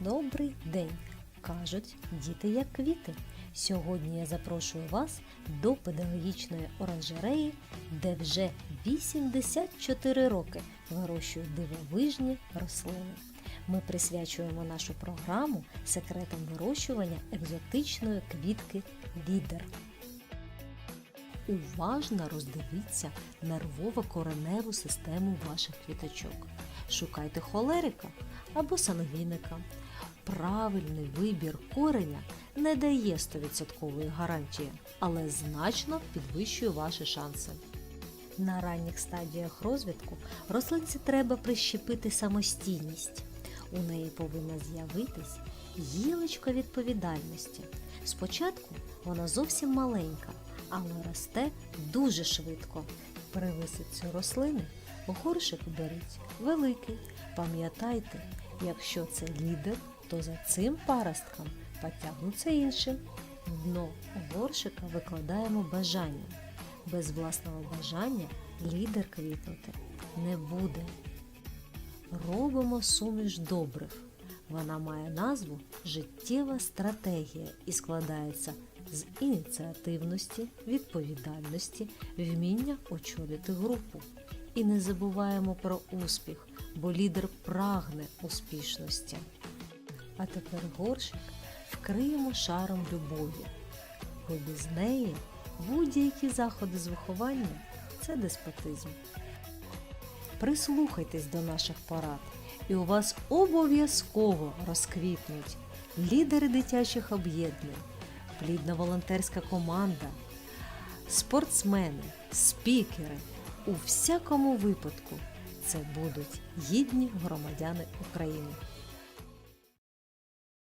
Добрий день! Кажуть, діти як квіти. Сьогодні я запрошую вас до педагогічної оранжереї, де вже 84 роки вирощують дивовижні рослини. Ми присвячуємо нашу програму секретам вирощування екзотичної квітки лідер. Уважно роздивіться нервово-кореневу систему ваших квіточок. Шукайте холерика або сангвіника. Правильний вибір кореня не дає 100% гарантії, але значно підвищує ваші шанси. На ранніх стадіях розвитку рослинці треба прищепити самостійність. У неї повинна з'явитись гілочка відповідальності. Спочатку вона зовсім маленька, але росте дуже швидко. При висадці рослини горшик беріть великий. Пам'ятайте, якщо це лідер, то за цим паростком потягнуться іншим. Дно горшика викладаємо бажання. Без власного бажання лідер квітнути не буде. Робимо суміш добрив. Вона має назву Життєва стратегія і складається з ініціативності, відповідальності, вміння очолити групу. І не забуваємо про успіх, бо лідер прагне успішності. А тепер горщик вкриємо шаром любові, бо без неї будь-які заходи з виховання це деспотизм. Прислухайтесь до наших порад, і у вас обов'язково розквітнуть лідери дитячих об'єднань, плідна волонтерська команда, спортсмени, спікери. У всякому випадку це будуть гідні громадяни України.